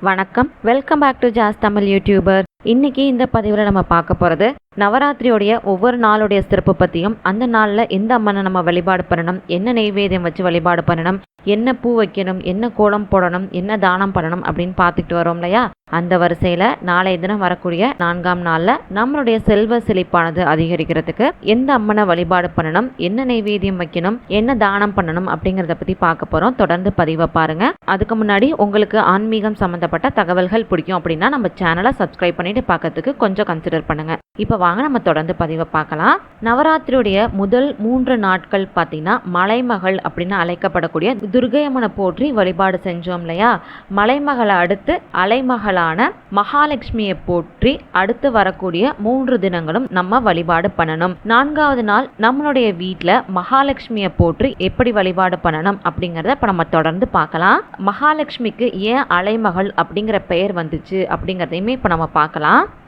வணக்கம். Welcome back to jazz Tamil YouTuber இன்னைக்கு இந்த பதிவில் நம்ம பார்க்க போகிறது நவராத்திரியோடைய ஒவ்வொரு நாளுடைய சிறப்பு பற்றியும் அந்த நாளில் எந்த அம்மனை நம்ம வழிபாடு பண்ணணும் என்ன நெய்வேதியம் வச்சு வழிபாடு பண்ணணும் என்ன பூ வைக்கணும் என்ன கோலம் போடணும் என்ன தானம் பண்ணணும் அப்படின்னு பார்த்துக்கிட்டு வரோம் இல்லையா? அந்த வரிசையில் நாளைய தினம் வரக்கூடிய நான்காம் நாளில் நம்மளுடைய செல்வ செழிப்பானது அதிகரிக்கிறதுக்கு எந்த அம்மனை வழிபாடு பண்ணணும் என்ன நெய்வேதியம் வைக்கணும் என்ன தானம் பண்ணணும் அப்படிங்கிறத பற்றி பார்க்க போகிறோம் தொடர்ந்து பதிவை பாருங்கள் அதுக்கு முன்னாடி உங்களுக்கு ஆன்மீகம் சம்மந்தப்பட்ட தகவல்கள் பிடிக்கும் அப்படின்னா நம்ம சேனலை சப்ஸ்கிரைப் பண்ணிட்டு பார்க்கறதுக்கு கொஞ்சம் கன்சிடர் பண்ணுங்க. இப்போ வாங்க நம்ம தொடர்ந்து பதிவை பார்க்கலாம். நவராத்திரியுடைய முதல் மூன்று நாட்கள் பார்த்தீங்கன்னா மலைமகள் அப்படின்னு அழைக்கப்படக்கூடிய துர்கையம்மனை போற்றி வழிபாடு செஞ்சோம் இல்லையா? மலைமகளை அடுத்து அலைமகளான மகாலட்சுமியை போற்றி அடுத்து வரக்கூடிய மூன்று தினங்களும் நம்ம வழிபாடு பண்ணணும். நான்காவது நாள் நம்மளுடைய வீட்டில் மகாலட்சுமியை போற்றி எப்படி வழிபாடு பண்ணணும் அப்படிங்கிறத இப்போ நம்ம தொடர்ந்து பார்க்கலாம். மகாலட்சுமிக்கு ஏன் அலைமகள் அப்படிங்கிற பெயர் வந்துச்சு அப்படிங்கிறதையுமே இப்போ நம்ம பார்க்கலாம்.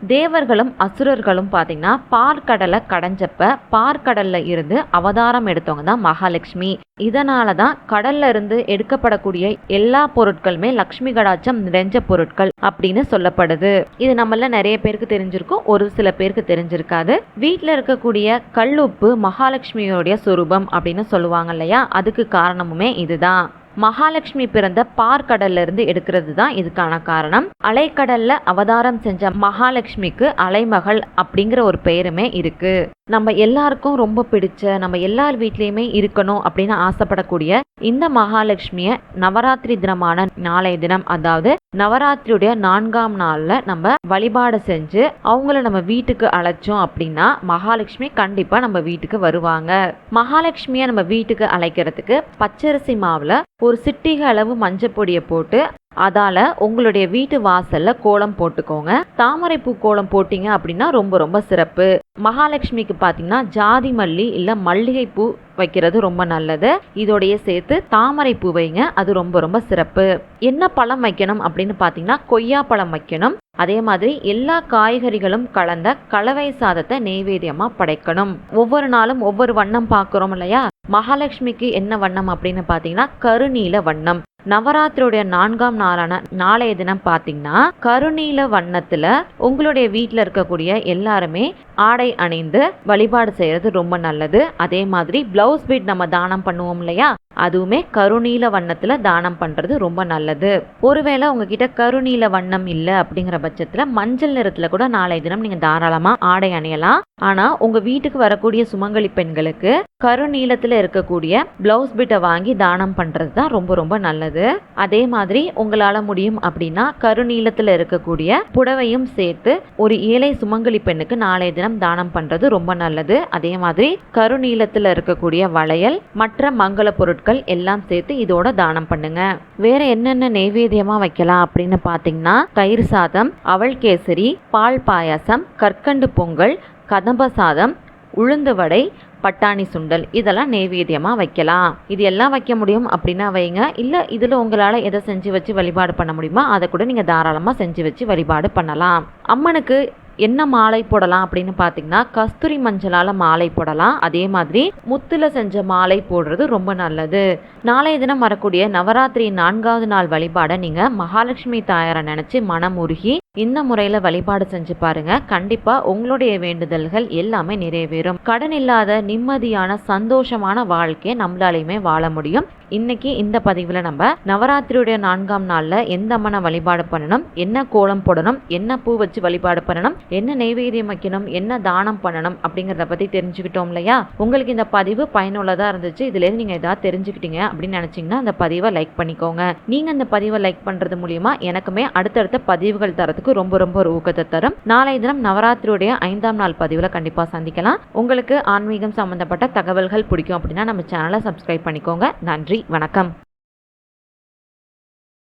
தேவர்களும் அசுரர்களும் பார்த்தீங்கன்னா பார்க்கடலை கடைஞ்சப்ப பார்க்கடலில் இருந்து அவதாரம் எடுத்தவங்க தான் மகாலட்சுமி. இதனால தான் கடல்ல இருந்து எடுக்கப்படக்கூடிய எல்லா பொருட்களுமே லக்ஷ்மி கடாச்சம் நிறைஞ்ச பொருட்கள் அப்படின்னு சொல்லப்படுது. இது நம்மள நிறைய பேருக்கு தெரிஞ்சிருக்கும் ஒரு சில பேருக்கு தெரிஞ்சிருக்காது. வீட்டில் இருக்கக்கூடிய கல்லுப்பு மகாலட்சுமியோடைய சொரூபம் அப்படின்னு சொல்லுவாங்க இல்லையா? அதுக்கு காரணமுமே இதுதான். மகாலட்சுமி பிறந்த பார்க்கடல்ல இருந்து எடுக்கிறது தான் இதுக்கான காரணம். அலைக்கடல்ல அவதாரம் செஞ்ச மகாலட்சுமிக்கு அலைமகள் அப்படிங்கிற ஒரு பெயருமே இருக்கு. நம்ம எல்லாருக்கும் ரொம்ப பிடிச்ச நம்ம எல்லார் வீட்லேயுமே இருக்கணும் அப்படின்னு ஆசைப்படக்கூடிய இந்த மகாலட்சுமியை நவராத்திரி தினமான நாளைய தினம் அதாவது நவராத்திரியுடைய நான்காம் நாளில் நம்ம வழிபாடு செஞ்சு அவங்கள நம்ம வீட்டுக்கு அழைச்சோம் அப்படின்னா மகாலட்சுமி கண்டிப்பாக நம்ம வீட்டுக்கு வருவாங்க. மகாலட்சுமியை நம்ம வீட்டுக்கு அழைக்கிறதுக்கு பச்சரிசி மாவில் ஒரு சிட்டிகை அளவு மஞ்சள் பொடியை போட்டு அதால் உங்களுடைய வீட்டு வாசல்ல கோலம் போட்டுக்கோங்க. தாமரைப்பூ கோலம் போட்டீங்க அப்படின்னா ரொம்ப ரொம்ப சிறப்பு. மகாலட்சுமிக்கு பார்த்தீங்கன்னா ஜாதி மல்லி இல்லை மல்லிகை பூ வைக்கிறது ரொம்ப நல்லது. இதோடைய சேர்த்து தாமரை பூ வைங்க அது ரொம்ப ரொம்ப சிறப்பு. என்ன பழம் வைக்கணும் அப்படின்னு பார்த்தீங்கன்னா கொய்யா பழம் வைக்கணும். அதே மாதிரி எல்லா காய்கறிகளும் கலந்த கலவை சாதத்தை நெய்வேத்தியமாக படைக்கணும். ஒவ்வொரு நாளும் ஒவ்வொரு வண்ணம் பார்க்குறோம் இல்லையா? மகாலட்சுமிக்கு என்ன வண்ணம் அப்படின்னு பார்த்தீங்கன்னா கருநீல வண்ணம். நவராத்திரியுடைய நான்காம் நாளான நாளைய தினம் பார்த்தீங்கன்னா கருநீல வண்ணத்துல உங்களுடைய வீட்டில் இருக்கக்கூடிய எல்லாருமே ஆடை அணிந்து வழிபாடு செய்யறது ரொம்ப நல்லது. அதே மாதிரி பிளவுஸ் பீட் நம்ம தானம் பண்ணுவோம் இல்லையா? அதுவுமே கருநீல வண்ணத்தில் தானம் பண்ணுறது ரொம்ப நல்லது. ஒருவேளை உங்ககிட்ட கருநீல வண்ணம் இல்லை அப்படிங்கிற பட்சத்தில் மஞ்சள் நிறத்தில் கூட நாளைய தினம் நீங்கள் தாராளமாக ஆடை அணியலாம். ஆனால் உங்கள் வீட்டுக்கு வரக்கூடிய சுமங்கலி பெண்களுக்கு கருநீளத்தில் இருக்கக்கூடிய பிளவுஸ் பிட்டை வாங்கி தானம் பண்ணுறது தான் ரொம்ப ரொம்ப நல்லது. அதே மாதிரி உங்களால் முடியும் அப்படின்னா கருநீளத்தில் இருக்கக்கூடிய புடவையும் சேர்த்து ஒரு ஏழை சுமங்கலி பெண்ணுக்கு நாளைய தினம் தானம் பண்ணுறது ரொம்ப நல்லது. அதே மாதிரி கருநீளத்தில் இருக்கக்கூடிய வளையல் மற்ற மங்கள பொருட்கள் எல்லாம் சேர்த்து இதோட தானம் பண்ணுங்க. வேற என்னென்ன நெய்வேத்தியமா வைக்கலாம் அப்படின்னு பாத்தீங்கன்னா தயிர் சாதம் அவல் கேசரி பால் பாயாசம் கற்கண்டு பொங்கல் கதம்ப சாதம் உளுந்து வடை பட்டாணி சுண்டல் இதெல்லாம் நெய்வேத்தியமாக வைக்கலாம். இது எல்லாம் வைக்க முடியும் அப்படின்னா வைங்க. இல்லை இதில் உங்களால் எதை செஞ்சு வச்சு வழிபாடு பண்ண முடியுமோ அதை கூட நீங்கள் தாராளமாக செஞ்சு வச்சு வழிபாடு பண்ணலாம். அம்மனுக்கு என்ன மாலை போடலாம் அப்படின்னு பார்த்தீங்கன்னா கஸ்தூரி மஞ்சளால் மாலை போடலாம். அதே மாதிரி முத்துல செஞ்ச மாலை போடுறது ரொம்ப நல்லது. நாளைய தினம் வரக்கூடிய நவராத்திரி நான்காவது நாள் வழிபாடை நீங்கள் மகாலட்சுமி தாயாரை நினச்சி மனமுருகி இந்த முறையில் வழிபாடு செஞ்சு பாருங்க. கண்டிப்பா உங்களுடைய வேண்டுதல்கள் எல்லாமே நிறைவேறும். கடன் இல்லாத நிம்மதியான சந்தோஷமான வாழ்க்கையை நம்மளாலையுமே வாழ முடியும். இன்னைக்கு இந்த பதிவில் நம்ம நவராத்திரியுடைய நான்காம் நாளில் எந்த அம்மனை வழிபாடு பண்ணணும்? என்ன கோலம் போடணும்? என்ன பூ வச்சு வழிபாடு பண்ணணும்? என்ன நெய்வேதியம் வைக்கணும்? என்ன தானம் பண்ணணும்? அப்படிங்கிறத பற்றி தெரிஞ்சுக்கிட்டோம் இல்லையா? உங்களுக்கு இந்த பதிவு பயனுள்ளதாக இருந்துச்சு. இதுலேருந்து நீங்கள் ஏதாவது தெரிஞ்சுக்கிட்டீங்க அப்படின்னு நினச்சிங்கன்னா அந்த பதிவை லைக் பண்ணிக்கோங்க. நீங்கள் அந்த பதிவை லைக் பண்ணுறது மூலியமாக எனக்குமே அடுத்தடுத்த பதிவுகள் தரத்துக்கு ரொம்ப ரொம்ப ஒரு ஊக்கத்தை தரும். நாளைய தினம் நவராத்திரியுடைய ஐந்தாம் நாள் பதிவில் கண்டிப்பாக சந்திக்கலாம். உங்களுக்கு ஆன்மீகம் சம்மந்தப்பட்ட தகவல்கள் பிடிக்கும் அப்படின்னா நம்ம சேனலை சப்ஸ்கிரைப் பண்ணிக்கோங்க. நன்றி வணக்கம்.